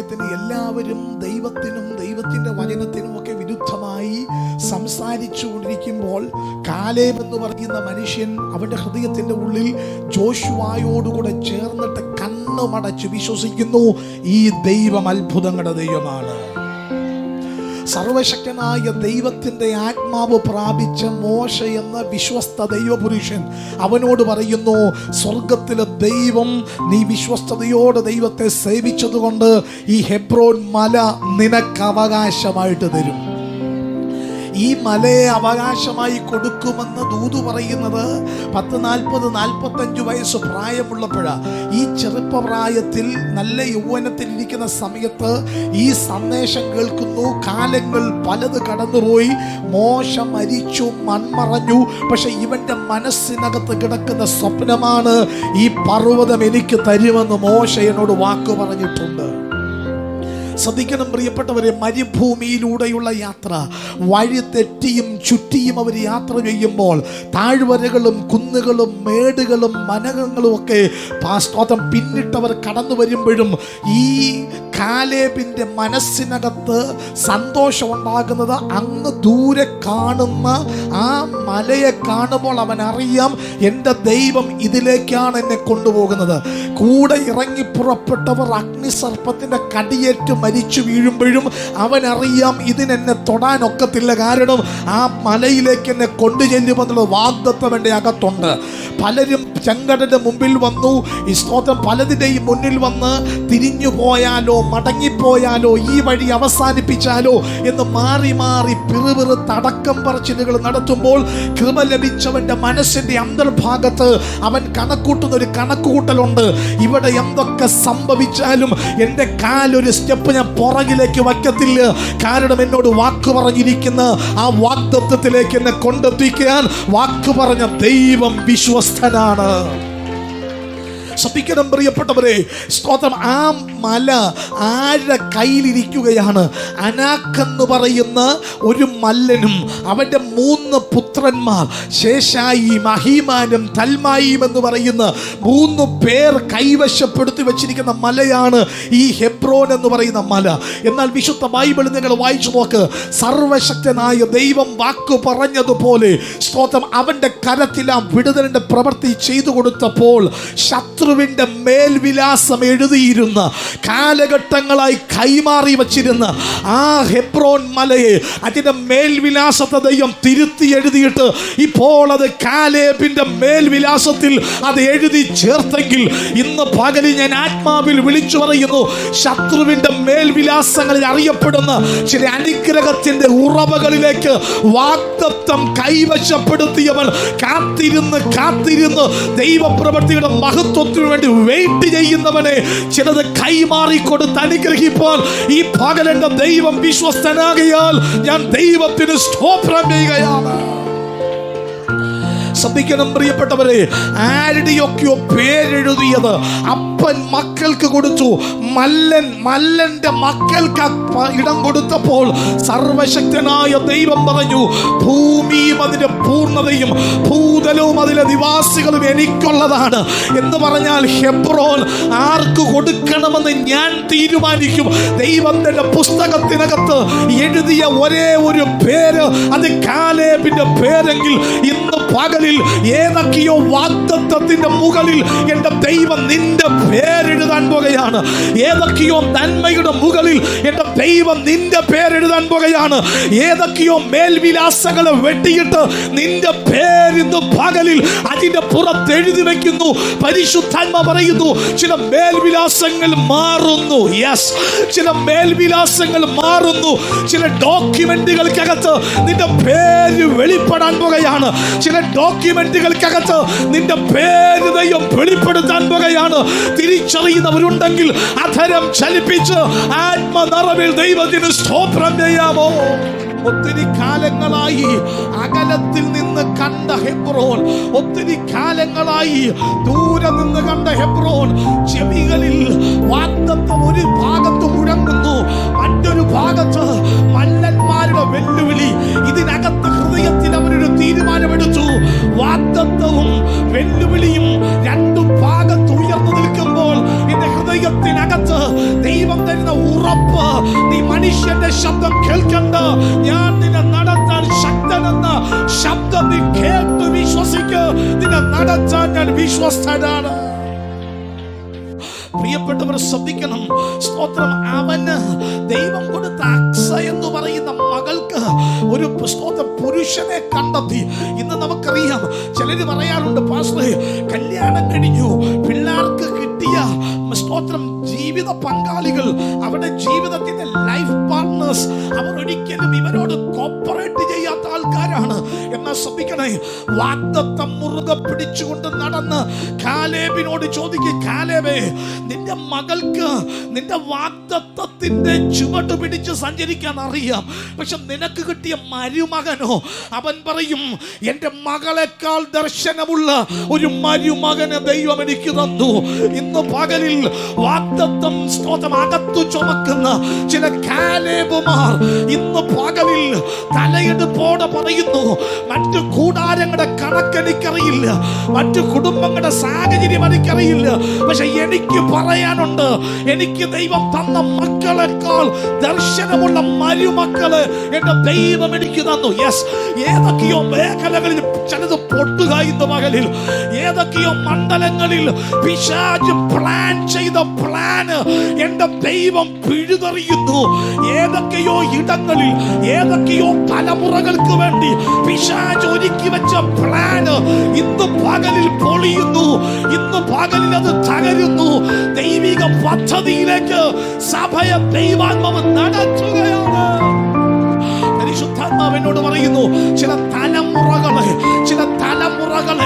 സമയത്തിന് എല്ലാവരും ദൈവത്തിനും ദൈവത്തിന്റെ വചനത്തിനും ഒക്കെ വിരുദ്ധമായി സംസാരിച്ചു കൊണ്ടിരിക്കുമ്പോൾ കാലേബ് എന്ന് പറയുന്ന മനുഷ്യൻ അവന്റെ ഹൃദയത്തിന്റെ ഉള്ളിൽ ജോഷുവായോടുകൂടെ ചേർന്നിട്ട് കണ്ണുമടച്ച് വിശ്വസിക്കുന്നു ഈ ദൈവം അത്ഭുതങ്ങളുടെ ദൈവമാണ്. സർവശക്തനായ ദൈവത്തിന്റെ ആത്മാവ് പ്രാപിച്ച മോശ എന്ന വിശ്വസ്ത ദൈവപുരുഷൻ അവനോട് പറയുന്നു സ്വർഗത്തിലെ ദൈവം നീ വിശ്വസ്തയോടെ ദൈവത്തെ സേവിച്ചതുകൊണ്ട് ഈ ഹെബ്രോൻ മല നിനക്ക് അവകാശമായിട്ട് തരും. ഈ മലയെ അവകാശമായി കൊടുക്കുമെന്ന് ദൂതു പറയുന്നത് പത്ത് നാൽപ്പത് നാൽപ്പത്തഞ്ച് വയസ്സ് പ്രായമുള്ളപ്പോഴാണ് ഈ ചെറുപ്പപ്രായത്തിൽ നല്ല യൗവനത്തിൽ ഇരിക്കുന്ന സമയത്ത് ഈ സന്ദേശം കേൾക്കുന്നു. കാലങ്ങൾ പലത് കടന്നുപോയി. മോശ മരിച്ചു മൺമറഞ്ഞു. പക്ഷെ ഇവന്റെ മനസ്സിനകത്ത് കിടക്കുന്ന സ്വപ്നമാണ് ഈ പർവതം എനിക്ക് തരുമെന്ന് മോശ എന്നോട് വാക്ക് പറഞ്ഞിട്ടുണ്ട്. ശ്രദ്ധിക്കണം പ്രിയപ്പെട്ടവരെ മരുഭൂമിയിലൂടെയുള്ള യാത്ര. വഴി തെറ്റിയും ചുറ്റിയും അവർ യാത്ര ചെയ്യുമ്പോൾ താഴ്വരകളും കുന്നുകളും മേടുകളും മനകങ്ങളും ഒക്കെ പാസ്തോതം പിന്നിട്ടവർ കടന്നു വരുമ്പോഴും ഈ കാലേബിന്റെ മനസ്സിനകത്ത് സന്തോഷം ഉണ്ടാകുന്നത് അങ്ങ് ദൂരെ കാണുന്ന ആ മലയെ കാണുമ്പോൾ അവൻ അറിയാം എന്റെ ദൈവം ഇതിലേക്കാണ് എന്നെ കൊണ്ടുപോകുന്നത്. കൂടെ ഇറങ്ങി പുറപ്പെട്ടവർ അഗ്നിസർപ്പത്തിന്റെ കടിയേറ്റ് മരിച്ചു വീഴുമ്പോഴും അവൻ അറിയാം ഇതിനെന്നെ തൊടാൻ ഒക്കത്തില്ല. കാരണം ആ മലയിലേക്ക് എന്നെ കൊണ്ടു ചെല്ലുമെന്നുള്ള വാഗ്ദത്വം എന്റെ അകത്തുണ്ട്. പലരും ചെങ്കടന്റെ മുമ്പിൽ വന്നു. ഈ സ്തോത്രം പലതിന്റെയും മുന്നിൽ വന്ന് തിരിഞ്ഞു പോയാലോ മടങ്ങിപ്പോയാലോ? ഈ വഴി അവസാനിപ്പിച്ചാലോ? എന്ന് മാറി മാറി പിറുപിറു തടക്കം പറച്ചിലുകൾ നടത്തുമ്പോൾ കൃപ ലഭിച്ചവന്റെ മനസ്സിന്റെ അന്തർഭാഗത്ത് അവൻ കണക്കൂട്ടുന്ന ഒരു കണക്കുകൂട്ടലുണ്ട്. ഇവിടെ എന്തൊക്കെ സംഭവിച്ചാലും എന്റെ കാലൊരു സ്റ്റെപ്പ് ഞാൻ പുറകിലേക്ക് വയ്ക്കത്തില്ല. കാരണം എന്നോട് വാക്ക് പറഞ്ഞിരിക്കുന്ന ആ വാഗ്ദത്വത്തിലേക്ക് എന്നെ കൊണ്ടെത്തിക്കാൻ വാക്ക് പറഞ്ഞ ദൈവം വിശ്വസ്തനാണ്. ശ്രദ്ധിക്കണം പ്രിയപ്പെട്ടവരെ. സ്തോത്രം. ആ മല ആരുടെ കയ്യിലിരിക്കുകയാണ്. അനാക്കെന്ന് പറയുന്ന ഒരു മല്ലനും അവന്റെ മൂന്ന് പുത്രന്മാർ ശേഷായി മഹീമാനും തൽമായിയും എന്ന് പറയുന്ന മൂന്ന് പേർ കൈവശപ്പെടുത്തി വെച്ചിരിക്കുന്ന മലയാണ് ഈ ഹെബ്രോൻ എന്ന് പറയുന്ന മല. എന്നാൽ വിശുദ്ധ ബൈബിൾ നിങ്ങൾ വായിച്ചു നോക്ക്. സർവശക്തനായ ദൈവം വാക്കു പറഞ്ഞതുപോലെ സ്തോത്രം അവന്റെ കരത്തിൽ ആ വിടുതലിന്റെ പ്രവൃത്തി ചെയ്തു കൊടുത്തപ്പോൾ ശത്രുവിന്റെ മേൽവിലാസം എഴുതിയിരുന്ന കാലഘട്ടങ്ങളായി കൈമാറി വച്ചിരുന്ന ആ ഹെബ്രോൻ മലയെ അതിന്റെ മേൽവിലാസത്തെ ദൈവം തിരുത്തി എഴുതിയിട്ട് ഇപ്പോൾ അത് കാലേബിന്റെ മേൽവിലാസത്തിൽ അത് എഴുതി ചേർത്തെങ്കിൽ ഇന്ന് പകലിൽ ഞാൻ ആത്മാവിൽ വിളിച്ചു പറയുന്നു ശത്രുവിന്റെ മേൽവിലാസങ്ങളിൽ അറിയപ്പെടുന്ന ചില അനുഗ്രഹത്തിന്റെ ഉറവകളിലേക്ക് വാക്തത്വം കൈവശപ്പെടുത്തിയവൻ കാത്തിരുന്ന് കാത്തിരുന്ന് ദൈവപ്രവൃത്തിയുടെ മഹത്വത്തിനു വേണ്ടി വെയിറ്റ് ചെയ്യുന്നവനെ ചിലത് കൈമാറി കൊടുത്ത് അനുഗ്രഹിപ്പോൾ ഈ പകലെന്റെ ദൈവം വിശ്വസ്തനാകിയാൽ ഞാൻ ദൈവത്തിന് സ്തോത്രം ചെയ്യുകയാണ്. ശ്രദ്ധിക്കണം പ്രിയപ്പെട്ടവരെ. ആരുടെയൊക്കെയോ പേരെഴുതിയത് അപ്പൻ മക്കൾക്ക് കൊടുത്തു. മല്ലൻ മല്ലന്റെ മക്കൾക്ക് ഇടം കൊടുത്തപ്പോൾ സർവശക്തനായ ദൈവം പറഞ്ഞു ഭൂമിയും അതിന്റെ പൂർണതയും ഭൂതലവും അതിലെ നിവാസികളും എനിക്കുള്ളതാണ്. എന്ന് പറഞ്ഞാൽ ഹെബ്രോൻ ആർക്ക് കൊടുക്കണമെന്ന് ഞാൻ തീരുമാനിക്കും. ദൈവത്തിന്റെ പുസ്തകത്തിനകത്ത് എഴുതിയ ഒരേ ഒരു പേര് അത് കാലേബിന്റെ പേരെങ്കിൽ ഇന്ന് പകലിൽ ഏതൊക്കെയോ വാഗ്ദത്വത്തിന്റെ മുകളിൽ എന്റെ ദൈവം നിന്റെ പേരെഴുതാൻ പോകുകയാണ് ഏതൊക്കെയോ നന്മയുടെ മുകളിൽ എന്റെ ദൈവം നിന്റെ പേരെഴുതാൻ പോകുകയാണ് ഏതൊക്കെയോ മേൽവിലാസങ്ങളെ വെട്ടിയിട്ട് നിന്റെ പേരിന്ന് പകലിൽ അതിന്റെ പുറത്ത് എഴുതി വെക്കുന്നു പരിശുദ്ധാത്മ പറയുന്നു ചില മേൽവിലാസങ്ങൾ മാറുന്നു. യെസ് ചില മേൽവിലാസങ്ങൾ മാറുന്നു. ചില ഡോക്യുമെന്റുകൾക്കകത്ത് നിന്റെ പേര് വെളിപ്പെടാൻ പോകുകയാണ് ചില ഡോക്യുമെന്റുകൾക്കകത്ത് നിന്റെ പേര് ദൈവം വെളിപ്പെടുത്താൻ പോകുകയാണ് തിരിച്ചറിയുന്നവരുണ്ടെങ്കിൽ അധരം ചലിപ്പിച്ച് ആത്മനിറവിൽ ദൈവത്തിന് സ്തോത്രം ചെയ്യാമോ? ഒത്തിരി കാലങ്ങളായി അകലത്തിൽ നിന്ന് കണ്ട ഹെബ്രോൻ ഒത്തിരി കാലങ്ങളായി ദൂരെ നിന്ന് കണ്ട ഹെബ്രോൻ ചെവികളിൽ വാഗ്ദത്വം ഒരു ഭാഗത്ത് മുഴങ്ങുന്നു. മറ്റൊരു ഭാഗത്ത് മല്ലന്മാരുടെ വെല്ലുവിളി ഇതിനകത്ത് തീരുമാനമെടുത്തു. വാഗ്ദത്തവും വെല്ലുവിളിയും രണ്ടു ഭാഗത്ത് ഉയർന്നു നിൽക്കുമ്പോൾ എന്റെ ഹൃദയത്തിനകത്ത് ദൈവം തരുന്ന ഉറപ്പ് നീ മനുഷ്യന്റെ ശബ്ദം കേൾക്കണ്ട. ഞാൻ നിന്നെ നടത്താൻ ശക്തനെന്ന ശബ്ദം നീ കേട്ട് വിശ്വസിക്കുക നിന്നെ നടത്താൻ ഞാൻ വിശ്വസ്തനാണ്. പ്രിയപ്പെട്ടവർ ശ്രദ്ധിക്കണം. സ്തോത്രം. അവന് ദൈവം കൊടുത്ത അക്സ എന്ന് പറയുന്ന മകൾക്ക് ഒരു സ്തോത്രം. പുരുഷനെ കണ്ടെത്തി. ഇന്ന് നമുക്കറിയാം. ചിലര് പറയാറുണ്ട് പാസ്റ്റേ കല്യാണം കഴിഞ്ഞു. പിള്ളേർക്ക് കിട്ടിയ സ്തോത്രം ജീവിത പങ്കാളികൾ അവരുടെ ജീവിതത്തിന്റെ ലൈഫ് പാർട്ട്നേഴ്സ് അവർ ഒരിക്കലും ഇവരോട് കോപ്പറേറ്റ് ചെയ്യാത്ത ആൾക്കാരാണ്. എന്നാൽ ശ്രദ്ധിക്കണേ വാഗ്ദത്തം മുറുകെ പിടിച്ചുകൊണ്ട് നടന്ന് കാലേബിനോട് ചോദിക്കും കാലേബേ നിന്റെ മകൾക്ക് നിന്റെ വാഗ്ദത്തത്തിന്റെ ചുവട് പിടിച്ച് സഞ്ചരിക്കാൻ അറിയാം. പക്ഷെ നിനക്ക് കിട്ടിയ മരുമകനോ? അവൻ പറയും എന്റെ മകളെക്കാൾ ദർശനമുള്ള ഒരു മരുമകനെ ദൈവം എനിക്ക് തന്നു. ഇന്ന് പകലിൽ വാഗ്ദത്തം സ്തോത്രം അകത്തു ചുമക്കുന്ന ചില കാലേബുമാർ ഇന്ന് പകലിൽ തലയെടുപ്പോടെ പറയുന്നു. മറ്റു കൂടാരങ്ങളുടെ കണക്ക് എനിക്കറിയില്ല. മറ്റു കുടുംബങ്ങളുടെ സാഹചര്യം എനിക്കറിയില്ല. പക്ഷെ എനിക്ക് പറയാനുണ്ട്. എനിക്ക് ദൈവം തന്ന മക്കളെക്കാൾ ദർശനമുള്ള മരുമക്കൾ എന്റെ ദൈവം എനിക്ക് തന്നു. യെസ് ഏതൊക്കെയോ മേഖലകളിൽ ചിലത് പൊട്ടുക ഇന്ന് പകലിൽ ഏതൊക്കെയോ മണ്ഡലങ്ങളിൽ പിശാജ് പ്ലാൻ ചെയ്ത പ്ലാൻ എന്റെ ദൈവം പിഴുതെറിയുന്നു. ഏതൊക്കെയോ ഇടങ്ങളിൽ ഏതൊക്കെയോ തലമുറകൾക്ക് വേണ്ടി പിശാജ് ഒരുക്കി വെച്ച പ്ലാന് ഇന്ന് പകലിൽ പൊളിയുന്നു. ഇന്ന് പകലിൽ അത് തകരുന്നു. ദൈവിക പദ്ധതിയിലേക്ക് സഭയെ ദൈവാത്മാവ് നടത്തുകയാണ്. പരിശുദ്ധാത്മാവിനോട് പറയുന്നു ചില തലമുറകളെ ചില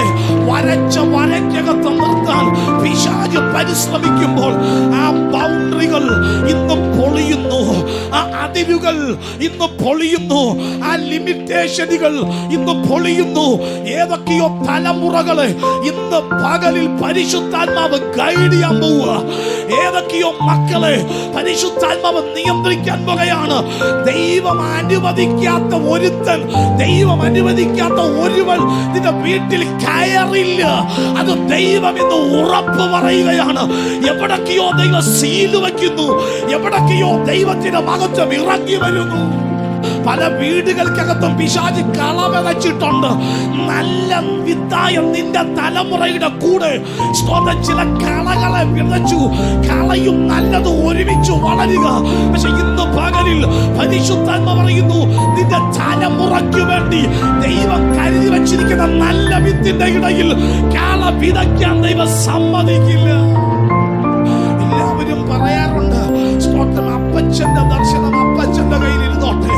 വരച്ച വരയ്ക്കകത്ത് നിർത്താൻ പിശാജ് പരിശ്രമിക്കുമ്പോൾ ആ ബൗണ്ടറികൾ ഇന്ന് പൊളിയുന്നു. ആ അതിരുകൾ ഇന്ന് പൊളിയുന്നു. ആ ലിമിറ്റേഷനുകൾ ഇന്ന് പൊളിയുന്നു. ഏതൊക്കെയോ തലമുറകളെ ഇന്ന് പകലിൽ പരിശുദ്ധാത്മാവ് ഗൈഡ് ചെയ്യാൻ പോവുക. ഏതൊക്കെയോ മക്കളെ പരിശുദ്ധാത്മാവ് നിയന്ത്രിക്കാൻ പോകുകയാണ് ദൈവം അനുവദിക്കാത്ത ഒരുത്തൻ ദൈവം അനുവദിക്കാത്ത ഒരുവൻ നിന്റെ വീട്ടിൽ കയറില്ല. അത് ദൈവം ഇന്ന് ഉറപ്പ് പറയുകയാണ്. എവിടൊക്കെയോ ദൈവം സീൽ വയ്ക്കുന്നു. എവിടൊക്കെയോ ദൈവത്തിന്റെ മഹത്വം ഇറങ്ങി വരുന്നു. പല വീടുകൾക്കകത്തും പിശാച് കളവതച്ചിട്ടുണ്ട് നല്ല വിത്തായ നിന്റെ തലമുറയുടെ കൂടെ സ്വന്തം ചില കളകളെ വിതച്ചു കളയും നല്ലത് ഒരുമിച്ച് വളരുക. പക്ഷെ ഇന്ന് പകലിൽ പരിശുദ്ധാത്മ പറയുന്നു നിന്റെ തലമുറയ്ക്ക് വേണ്ടി ദൈവം കരുതി വച്ചിരിക്കുന്ന നല്ല വിത്തിന്റെ ഇടയിൽ കള വിതയ്ക്കാൻ ദൈവം സമ്മതിക്കില്ല. എല്ലാവരും പറയാറുണ്ട് സ്തോത്രം. അപ്പച്ചന്റെ ദർശനം അപ്പച്ചന്റെ കയ്യിൽ ഇരുന്നോട്ടെ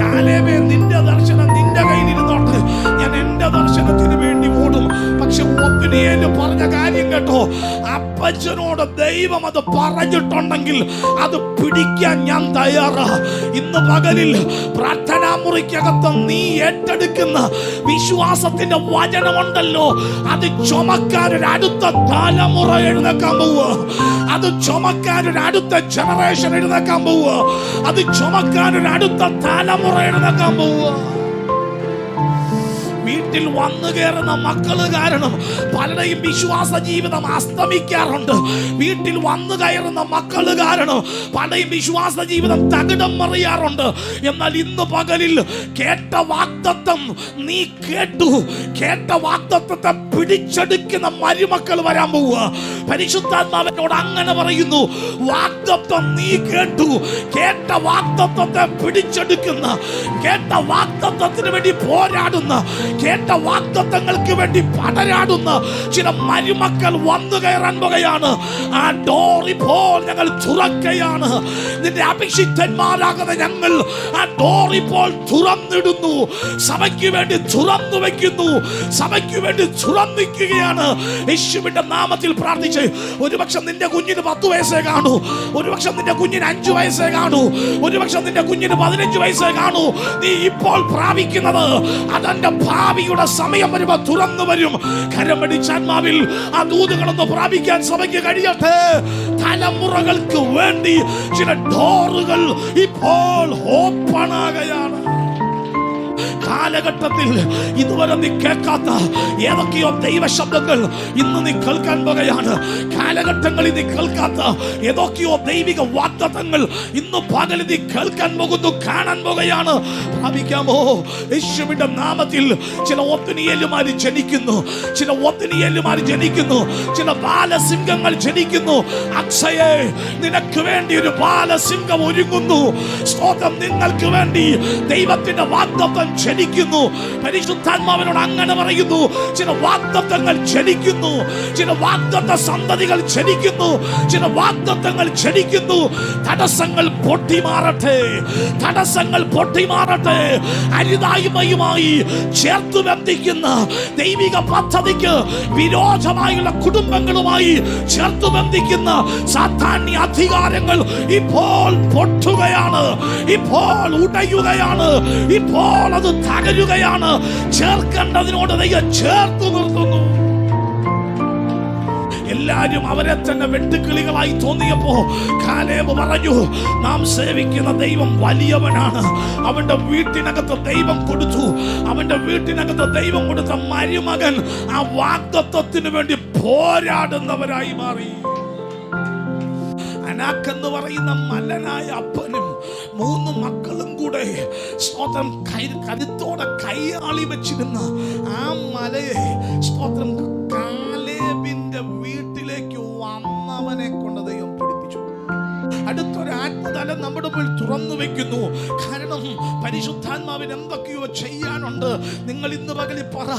കാലേമേ നിന്റെ ദർശനം നിന്റെ കയ്യിൽ ഇരുന്നോട്ടെ ഞാൻ എന്റെ ദർശനത്തിന് വേണ്ടി ഓടും. പക്ഷെ ഒപ്പിനിയേൽ പറഞ്ഞ കാര്യം കേട്ടോ. അപ്പച്ചനോട് ദൈവം അത് പറഞ്ഞിട്ടുണ്ടെങ്കിൽ അത് പിടിക്കാൻ ഞാൻ തയ്യാറാ. ഇന്ന് പകലിൽ പ്രാർത്ഥനാ മുറിക്കകത്ത് നീ ഏറ്റെടുക്കുന്ന വിശ്വാസത്തിന്റെ വചനമുണ്ടല്ലോ. അത് ചുമക്കാനൊരു അടുത്ത തലമുറ എഴുന്നേക്കാൻ പോവുക. അത് ചുമക്കാനൊരു അടുത്ത ജനറേഷൻ എഴുന്നേക്കാൻ പോവുക. അത് ചുമക്കാനൊരു അടുത്ത തലമുറ എഴുന്നേക്കാൻ പോവുക. വീട്ടിൽ വന്നു കയറുന്ന മക്കൾ കാരണം പലരുടെയും വിശ്വാസ ജീവിതം അസ്തമിക്കാറുണ്ട്. വീട്ടിൽ വന്നു കയറുന്ന മക്കൾ കാരണം പലരുടെയും വിശ്വാസ ജീവിതം തകിടം മറിയാറുണ്ട്. എന്നാൽ ഇന്ന് പകലിൽ കേട്ട വാക്തത്വം നീ കേട്ടു. കേട്ട വാക്തത്വത്തെ പിടിച്ചെടുക്കുന്ന മരുമക്കൾ വരാൻ പോവുക. പരിശുദ്ധാത്മാവനോട് അങ്ങനെ പറയുന്നു വാക്തത്വം നീ കേട്ടു. കേട്ട വാക്തത്വത്തെ പിടിച്ചെടുക്കുന്ന കേട്ട വാക്തത്വത്തിന് വേണ്ടി പോരാടുന്ന കേട്ട വാഗ്ദത്തങ്ങൾക്ക് വേണ്ടി പടരാടുന്ന ചില മരുമക്കൾ വന്നു കയറാൻ പോകുകയാണ് ആ ഡോർ ഇപ്പോൾ ഞങ്ങൾ തുറക്കുകയാണ്. നിന്റെ അഭിഷിക്തന്മാരാകുന്ന ഞങ്ങൾ ആ ഡോർ ഇപ്പോൾ തുറന്നിടുന്നു. സഭയ്ക്ക് വേണ്ടി തുറന്നു വയ്ക്കുന്നു. സഭയ്ക്ക് വേണ്ടി തുറന്നിക്കുകയാണ്. യേശുവിന്റെ നാമത്തിൽ പ്രാർത്ഥിച്ച് ഒരുപക്ഷെ നിന്റെ കുഞ്ഞിന് പത്ത് വയസ്സേ കാണൂ. ഒരുപക്ഷെ നിന്റെ കുഞ്ഞിന് അഞ്ചു വയസ്സേ കാണൂ. ഒരുപക്ഷെ നിന്റെ കുഞ്ഞിന് പതിനഞ്ച് വയസ്സേ കാണൂ. നീ ഇപ്പോൾ പ്രാപിക്കുന്നത് അതെന്റെ ഭാവിയുടെ സമയം വരുമ്പോ തുറന്നു വരും. കരം പിടിച്ചാത്മാവിൽ ആ ദൂതുകളൊന്ന് പ്രാപിക്കാൻ സഭയ്ക്ക് കഴിയട്ടെ. തലമുറകൾക്ക് വേണ്ടി ചില ഡോറുകൾ ഇപ്പോൾ ഓപ്പൺ കാലഘട്ടത്തിൽ ഇതുവരെ നീ കേൾക്കാത്ത ഏതൊക്കെയോ ദൈവ ശബ്ദങ്ങൾ ഇന്ന് നീ കേൾക്കാൻ പോകുകയാണ് കാലഘട്ടങ്ങളിൽ നീ കേൾക്കാത്ത ഏതൊക്കെയോ ദൈവിക വാഗ്ദത്തങ്ങൾ ഇന്ന് പകൽ നീ കേൾക്കാൻ പോകുന്നു കാണാൻ പോകുകയാണ്. ഭാവിക്കാമോ? യേശുവിന്റെ നാമത്തിൽ ചില ഒത്തിനിയലുമാർ ജനിക്കുന്നു ചില ഒത്തിനിയലുമാർ ജനിക്കുന്നു ചില ബാലസിംഹങ്ങൾ ജനിക്കുന്നു. അക്ഷയെ നിനക്ക് വേണ്ടി ഒരു ബാലസിംഹം ഒരുങ്ങുന്നു. സ്തോത്രം നിങ്ങൾക്ക് വേണ്ടി ദൈവത്തിന്റെ വാഗ്ദത്തം ജനിക്കുന്നു പരിശുദ്ധാത്മാവിനോട് അങ്ങനെ പറയുന്നു. ചില വാഗ്ദത്തങ്ങൾ ജനിക്കുന്നു ചില വാഗ്ദത്ത സന്തതികൾ ജനിക്കുന്നു ചില വാഗ്ദത്തങ്ങൾ ജനിക്കുന്നു തടസ്സങ്ങൾ പൊട്ടിമാറട്ടെ. തടസ്സങ്ങൾ പൊട്ടിമാറട്ടെ. അരുതായ്മയുമായി ചേർത്തു ബന്ധിക്കുന്ന ദൈവിക പദ്ധതിക്ക് വിരോധമായുള്ള കുടുംബങ്ങളുമായി ചേർത്തു ബന്ധിക്കുന്ന സാധാന്യ അധികാരങ്ങൾ ഇപ്പോൾ പൊട്ടുകയാണ്. ഇപ്പോൾ ഉടയുകയാണ്. ഇപ്പോൾ അത് തകരുകയാണ്. ചേർക്കേണ്ടതിനോട് ദൈവം ചേർത്ത് നിർത്തുന്നു. എല്ലാരും അവരെ തന്നെ വെട്ടുക്കിളികളായി തോന്നിയപ്പോ കാലേബ് പറഞ്ഞു നാം സേവിക്കുന്ന ദൈവം വലിയവനാണ്. അവന്റെ വീട്ടിനകത്ത് ദൈവം കൊടുത്തു. അവന്റെ വീട്ടിനകത്ത് ദൈവം കൊടുത്ത മരുമകൻ ആ വാഗ്ദത്വത്തിന് വേണ്ടി പോരാടുന്നവരായി മാറി. അനാക്കെന്ന് പറയുന്ന മല്ലനായ അപ്പനും മൂന്ന് മക്കളും കൂടെ സ്തോത്രം കരുത്തോടെ കൈയാളി വെച്ചിരുന്ന ആ മലയെ സ്തോത്രം നമ്മുടെ മുമ്പിൽ തുറന്നു വെക്കുന്നു. കാരണം പരിശുദ്ധാത്മാവിന് എന്തൊക്കെയോ ചെയ്യാനുണ്ട്. നിങ്ങൾ ഇന്ന് പകലി പറ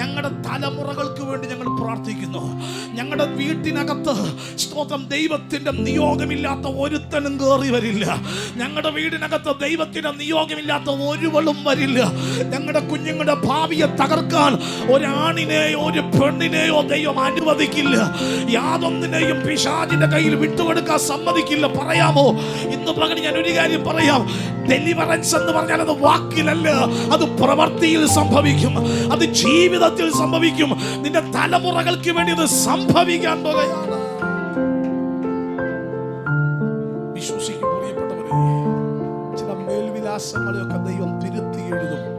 ഞങ്ങളുടെ തലമുറകൾക്ക് വേണ്ടി ഞങ്ങൾ പ്രാർത്ഥിക്കുന്നു. ഞങ്ങളുടെ വീട്ടിനകത്ത് സ്തോത്രം ദൈവത്തിന്റെ നിയോഗമില്ലാത്ത ഒരുത്തനും കയറി വരില്ല. ഞങ്ങളുടെ വീടിനകത്ത് ദൈവത്തിന്റെ നിയോഗമില്ലാത്ത ഒരുവളും വരില്ല. ഞങ്ങളുടെ കുഞ്ഞുങ്ങളുടെ ഭാവിയെ തകർക്കാൻ ഒരാണിനെയോ ഒരു പെണ്ണിനെയോ ദൈവം അനുവദിക്കില്ല. യാതൊന്നിനെയും പിശാചിന്റെ കയ്യിൽ വിട്ടുകൊടുക്കാൻ സമ്മതിക്കില്ല. പറയാമോ? ഇന്ന് പകൽ ഞാൻ ഒരു കാര്യം പറയാം. ഡെലിവറൻസ് എന്ന് പറഞ്ഞാൽ അത് വാക്കിലല്ല അത് പ്രവൃത്തിയിൽ സംഭവിക്കും അത് ജീവിതത്തിൽ സംഭവിക്കും. നിന്റെ തലമുറകൾക്ക് വേണ്ടി അത് സംഭവിക്കാൻ പോകുകയാണ് വിശ്വസിക്കും ചില മേൽവിലാസങ്ങളെയൊക്കെ ദൈവം തിരുത്തി എഴുതും.